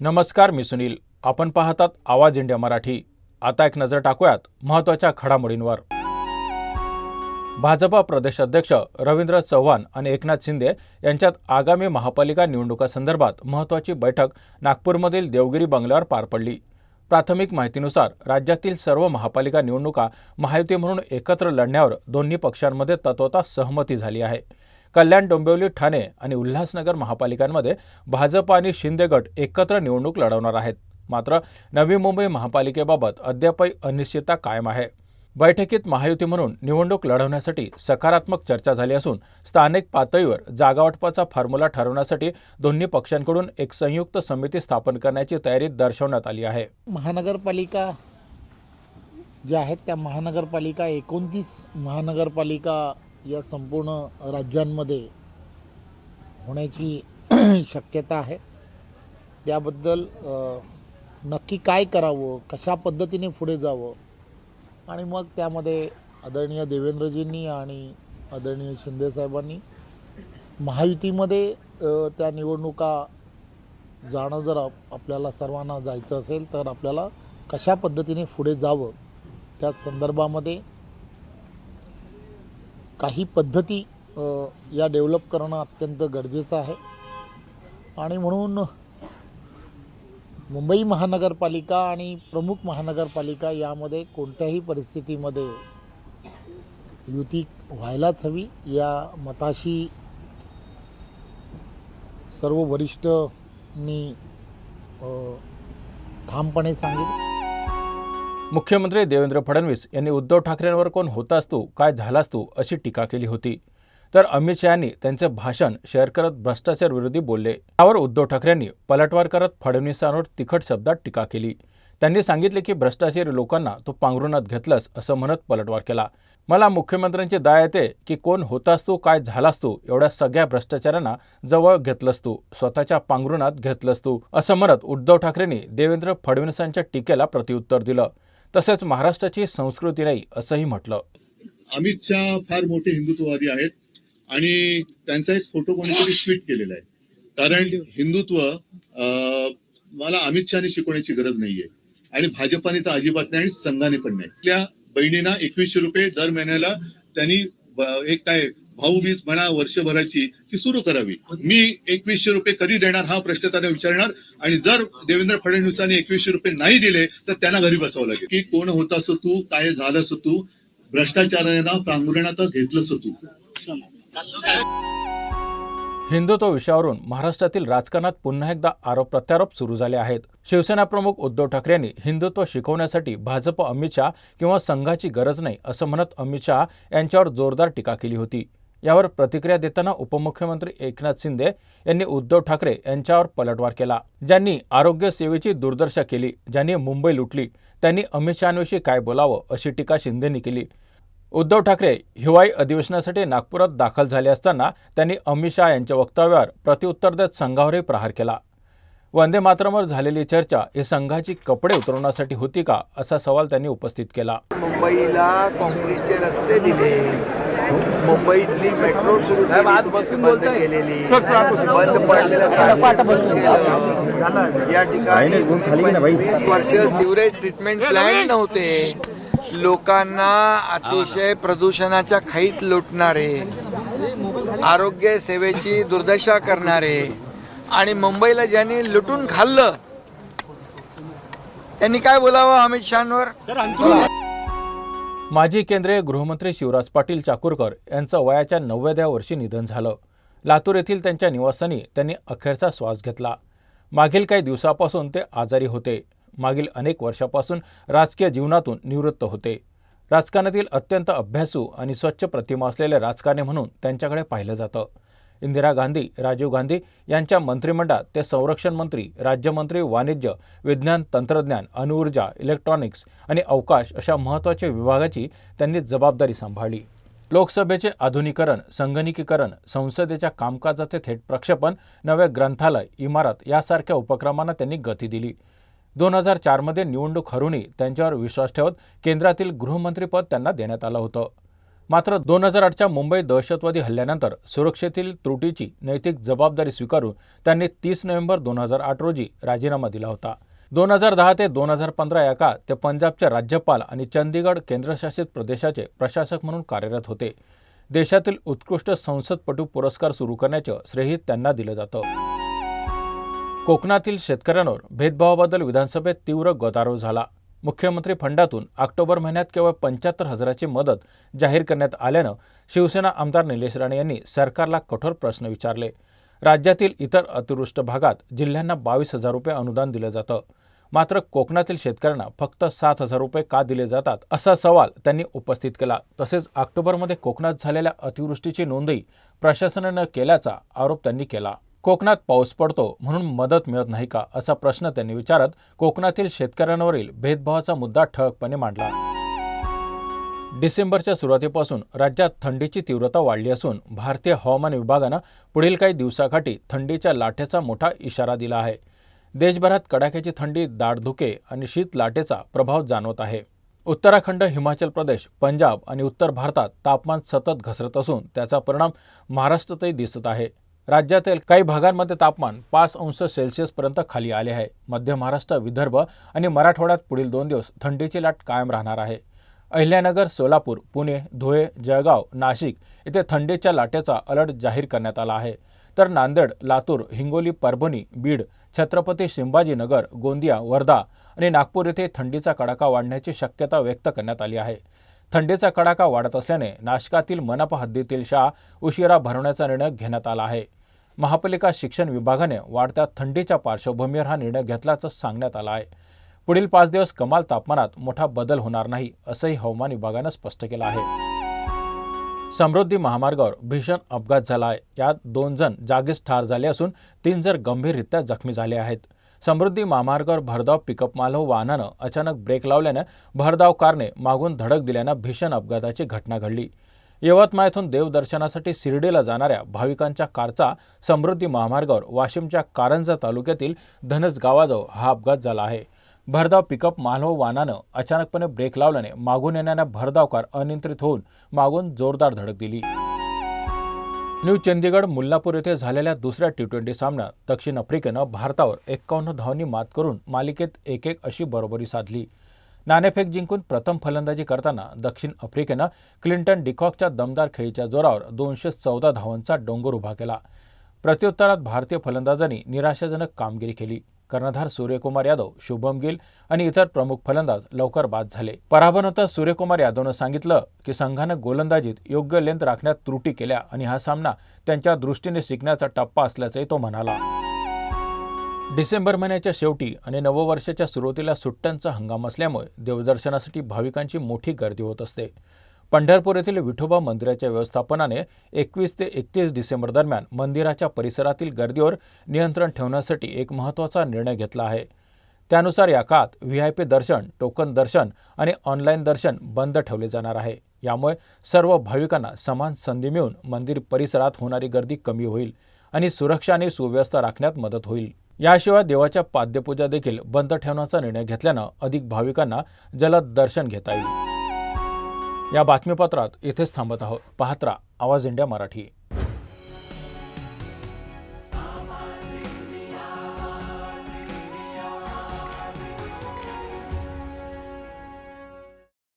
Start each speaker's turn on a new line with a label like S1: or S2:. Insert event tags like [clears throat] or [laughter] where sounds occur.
S1: नमस्कार मी सुनील. आपण पाहतात आवाज इंडिया मराठी. आता एक नजर टाकूयात महत्त्वाच्या घडामोडींवर. भाजपा प्रदेश अध्यक्ष रवींद्र चव्हाण आणि एकनाथ शिंदे यांच्यात आगामी महापालिका निवडणुकासंदर्भात महत्त्वाची बैठक नागपूरमधील देवगिरी बंगल्यावर पार पडली. प्राथमिक माहितीनुसार राज्यातील सर्व महापालिका निवडणुका महायुती म्हणून एकत्र लढण्यावर दोन्ही पक्षांमध्ये तत्वता सहमती झाली आहे. कल्याण डोंबिवली ठाणे आणि उल्हासनगर महापालिकांमध्ये भाजप आणि शिंदे गट एकत्र निवडणूक लढवणार आहेत. मात्र नवी मुंबई महापालिकेबाबत अद्यापही अनिश्चितता कायम आहे. बैठकीत महायुती म्हणून निवडणूक लढवण्यासाठी सकारात्मक चर्चा झाली असून स्थानिक पातळीवर जागावाटपाचा फॉर्म्युला ठरवण्यासाठी दोन्ही पक्षांकडून एक संयुक्त समिती स्थापन करण्याची तयारी दर्शवण्यात आली आहे.
S2: महानगरपालिका ज्या आहेत त्या महानगरपालिका एकोणतीस महानगरपालिका या संपूर्ण राज्यांमध्ये होण्याची [clears throat] शक्यता आहे. त्याबद्दल नक्की काय करावं कशा पद्धतीने पुढे जावं आणि मग त्यामध्ये आदरणीय देवेंद्रजींनी आणि आदरणीय शिंदेसाहेबांनी महायुतीमध्ये त्या निवडणुका जाणं जर आपल्याला सर्वांना जायचं असेल तर आपल्याला कशा पद्धतीने पुढे जावं त्या संदर्भामध्ये काही पद्धती या डेव्हलप करणं अत्यंत गरजेचं आहे. आणि म्हणून मुंबई महानगरपालिका आणि प्रमुख महानगरपालिका यामध्ये कोणत्याही परिस्थितीमध्ये युती व्हायलाच हवी. या मताशी सर्व वरिष्ठनी ठामपणे सांगितलं.
S1: मुख्यमंत्री देवेंद्र फडणवीस यांनी उद्धव ठाकरेंवर कोण होतास तू काय झालास तू अशी टीका केली होती. तर अमित शहा यांनी त्यांचे भाषण शेअर करत भ्रष्टाचार विरोधी बोलले. त्यावर उद्धव ठाकरेंनी पलटवार करत फडणवीसांवर तिखट शब्दात टीका केली. त्यांनी सांगितले की भ्रष्टाचारी लोकांना तो पांघरुणात घेतलंस असं म्हणत पलटवार केला. मला मुख्यमंत्र्यांची दया येते की कोण होतास तू काय झालास तू एवढ्या सगळ्या भ्रष्टाचारांना जवळ घेतलंस तू स्वतःच्या पांघरुणात घेतलंस तू असं म्हणत उद्धव ठाकरेंनी देवेंद्र फडणवीसांच्या टीकेला प्रत्युत्तर दिलं. तसंच महाराष्ट्राची संस्कृती नाही असंही म्हटलं.
S3: अमित शहा फार मोठे हिंदुत्ववादी आहेत आणि त्यांचा एक फोटो कोणीतरी ट्विट केलेला आहे. कारण हिंदुत्व मला अमित शहाने शिकवण्याची गरज नाहीये. आणि भाजपाने तर अजिबात नाही आणि संघाने पण नाही. आपल्या बहिणींना एकवीसशे रुपये दर महिन्याला त्यांनी एक काय भाऊबीज म्हणा वर्षभराची ती सुरू करावी. मी एकवीसशे रुपये कधी देणार हा प्रश्न त्यांना विचारणार. आणि जर देवेंद्र फडणवीसांनी एकवीसशे रुपये नाही दिले तर त्यांना घरी बसावं लागेल. की कोण होतास तू काय झालंस तू भ्रष्टाचारांना प्रांगुरणात घेतलंस तू.
S1: हिंदुत्व विषयावरून महाराष्ट्रातील राजकारणात पुन्हा एकदा आरोप प्रत्यारोप सुरू झाले आहेत. शिवसेना प्रमुख उद्धव ठाकरे यांनी हिंदुत्व शिकवण्यासाठी भाजप अमित शहा किंवा संघाची गरज नाही असं म्हणत अमित शहा यांच्यावर जोरदार टीका केली होती. यावर प्रतिक्रिया देताना उपमुख्यमंत्री एकनाथ शिंदे यांनी उद्धव ठाकरे यांच्यावर पलटवार केला. ज्यांनी आरोग्य सेवेची दुर्दशा केली ज्यांनी मुंबई लुटली त्यांनी अमित शहांविषयी काय बोलावं अशी टीका शिंदेनी केली. उद्धव ठाकरे हिवाळी अधिवेशनासाठी नागपुरात दाखल झाले असताना त्यांनी अमित शहा यांच्या वक्तव्यावर प्रत्युत्तर देत संघावरही प्रहार केला. वंदे मातरमवर झालेली चर्चा ही संघाची कपडे उतरवण्यासाठी होती का असा सवाल त्यांनी उपस्थित केला.
S4: मुंबईला काँक्रीटचे रस्ते दिले. मुंबईतली मेट्रो सुरू बंद केलेली. बंद पडलेलं. या ठिकाणी वीस वर्ष सिवरेज ट्रीटमेंट प्लॅन नव्हते. लोकांना अतिशय प्रदूषणाच्या खाईत लुटणारे आरोग्य सेवेची दुर्दशा करणारे आणि मुंबईला ज्यांनी लुटून खाल्लं त्यांनी काय बोलावं अमित शहावर?
S1: माजी केंद्रीय गृहमंत्री शिवराज पाटील चाकूरकर यांचं वयाच्या नव्वद्या वर्षी निधन झालं. लातूर येथील त्यांच्या निवासस्थानी त्यांनी अखेरचा श्वास घेतला. मागील काही दिवसापासून ते आजारी होते. मागील अनेक वर्षापासून राजकीय जीवनातून निवृत्त होते. राजकारणातील अत्यंत अभ्यासू आणि स्वच्छ प्रतिमा असलेले राजकारणी म्हणून त्यांच्याकडे पाहिलं जातं. इंदिरा गांधी राजीव गांधी यांच्या मंत्रिमंडळात ते संरक्षण मंत्री राज्यमंत्री वाणिज्य विज्ञान तंत्रज्ञान अणुऊर्जा इलेक्ट्रॉनिक्स आणि अवकाश अशा महत्त्वाच्या विभागाची त्यांनी जबाबदारी सांभाळली. लोकसभेचे आधुनिकीकरण संगणकीकरण संसदेच्या कामकाजाचे थेट प्रक्षेपण नवे ग्रंथालय इमारत यासारख्या उपक्रमांना त्यांनी गती दिली. दोन हजार चारमध्ये निवडणूक हरूनही त्यांच्यावर विश्वास ठेवत केंद्रातील गृहमंत्रीपद त्यांना देण्यात आलं होतं. मात्र दोन हजार आठच्या मुंबई दहशतवादी हल्ल्यानंतर सुरक्षेतील त्रुटीची नैतिक जबाबदारी स्वीकारून त्यांनी तीस नोव्हेंबर दोन हजार आठ रोजी राजीनामा दिला होता. दोन हजार दहा ते दोन हजार पंधरा या काळात ते पंजाबचे राज्यपाल आणि चंदीगड केंद्रशासित प्रदेशाचे प्रशासक म्हणून कार्यरत होते. देशातील उत्कृष्ट संसदपटू पुरस्कार सुरू करण्याचं श्रेय त्यांना दिलं जातं. कोकणातील शेतकऱ्यांवर भेदभावाबद्दल विधानसभेत तीव्र गदारोळ झाला. मुख्यमंत्री फंडातून ऑक्टोबर महिन्यात केवळ पंच्याहत्तर हजाराची मदत जाहीर करण्यात आल्यानं शिवसेना आमदार निलेश राणे यांनी सरकारला कठोर प्रश्न विचारले. राज्यातील इतर अतिवृष्ट भागात जिल्ह्यांना बावीस हजार रुपये अनुदान दिलं जातं. मात्र कोकणातील शेतकऱ्यांना फक्त सात हजार रुपये का दिले जातात असा सवाल त्यांनी उपस्थित केला. तसेच ऑक्टोबरमध्ये कोकणात झालेल्या अतिवृष्टीची नोंदही प्रशासनानं केल्याचा आरोप त्यांनी केला. कोकणात पाऊस पडतो म्हणून मदत मिळत नाही का असा प्रश्न त्यांनी विचारत कोकणातील शेतकऱ्यांवरील भेदभावाचा मुद्दा ठळकपणे मांडला. डिसेंबरच्या सुरुवातीपासून राज्यात थंडीची तीव्रता वाढली असून भारतीय हवामान विभागानं पुढील काही दिवसाकाठी थंडीच्या लाटेचा मोठा इशारा दिला आहे. देशभरात कडाक्याची थंडी दाट धुके आणि शीत लाटेचा प्रभाव जाणवत आहे. उत्तराखंड हिमाचल प्रदेश पंजाब आणि उत्तर भारतात तापमान सतत घसरत असून त्याचा परिणाम महाराष्ट्रातही दिसत आहे. राज्यातील काही भागांमध्ये तापमान पाच अंश सेल्सिअसपर्यंत खाली आले आहे. मध्य महाराष्ट्र विदर्भ आणि मराठवाड्यात पुढील दोन दिवस थंडीची लाट कायम राहणार आहे. अहिल्यानगर सोलापूर पुणे धुळे जळगाव नाशिक येथे थंडीच्या लाटेचा अलर्ट जाहीर करण्यात आला आहे. तर नांदेड लातूर हिंगोली परभणी बीड छत्रपती संभाजीनगर गोंदिया वर्धा आणि नागपूर येथे थंडीचा कडाका वाढण्याची शक्यता व्यक्त करण्यात आली आहे. थंडीचा कडाका वाढत असल्याने नाशकातील मनपा हद्दीतील शाळा उशिरा भरवण्याचा निर्णय घेण्यात आला आहे. महापालिका शिक्षण विभागाने वाढत्या थंडीच्या पार्श्वभूमीवर हा निर्णय घेतल्याचं सांगण्यात आलं आहे. पुढील पाच दिवस कमाल तापमानात मोठा बदल होणार नाही असंही हवामान विभागानं स्पष्ट केलं आहे. समृद्धी महामार्गावर भीषण अपघात झाला आहे. यात दोन जण जागीच ठार झाले असून तीन जण गंभीररित्या जखमी झाले आहेत. समृद्धी महामार्गावर भरधाव पिकअप मालव वाहनानं अचानक ब्रेक लावल्यानं भरधाव कारने मागून धडक दिल्यानं भीषण अपघाताची घटना घडली. यवतमाळ देवदर्शनासाठी शिर्डीला जाणाऱ्या भाविकांच्या कारचा समृद्धी महामार्गावर वाशिमच्या कारंजा तालुक्यातील धनस गावाजवळ हा अपघात झाला आहे. भरधाव पिकअप मालव वाहनानं अचानकपणे ब्रेक लावल्याने मागून येणाऱ्या भरधाव कार अनियंत्रित होऊन मागून जोरदार धडक दिली. न्यू चंदीगड मुल्लापूर येथे झालेल्या दुसऱ्या टी ट्वेंटी सामन्यात दक्षिण आफ्रिकेनं भारतावर एक्कावन्न धावांनी मात करून मालिकेत एक एक अशी बरोबरी साधली. नाणेफेक जिंकून प्रथम फलंदाजी करताना दक्षिण आफ्रिकेनं क्लिंटन डिकॉकच्या दमदार खेळीच्या जोरावर दोनशे चौदा धावांचा डोंगर उभा केला. प्रत्युत्तरात भारतीय फलंदाजांनी निराशाजनक कामगिरी केली. कर्णधार सूर्यकुमार यादव शुभम गिल आणि इतर प्रमुख फलंदाज लवकर बाद झाले. पराभवनंतर सूर्यकुमार यादवनं सांगितलं की संघानं गोलंदाजीत योग्य लेंथ राखण्यात त्रुटी केल्या आणि हा सामना त्यांच्या दृष्टीने शिकण्याचा टप्पा असल्याचंही तो म्हणाला. डिसेंबर महिन्याच्या शेवटी आणि नववर्षाच्या सुरुवातीला सुट्ट्यांचा हंगाम असल्यामुळे देवदर्शनासाठी भाविकांची मोठी गर्दी होत असते. पंढरपूर येथील विठोबा मंदिराच्या व्यवस्थापनाने एकवीस ते एकतीस डिसेंबर दरम्यान मंदिराच्या परिसरातील गर्दीवर नियंत्रण ठेवण्यासाठी एक महत्त्वाचा निर्णय घेतला आहे. त्यानुसार या काळात व्ही आय पी दर्शन टोकन दर्शन आणि ऑनलाईन दर्शन बंद ठेवले जाणार आहे. यामुळे सर्व भाविकांना समान संधी मिळून मंदिर परिसरात होणारी गर्दी कमी होईल आणि सुरक्षा आणि सुव्यवस्था राखण्यात मदत होईल. याशिवाय देवाच्या पाद्यपूजा देखील बंद ठेवण्याचा निर्णय घेतल्यानं अधिक भाविकांना जलद दर्शन घेता येईल. या बातमीपत्रात इथेच थांबत आहोत. पाहत्रा आवाज इंडिया मराठी.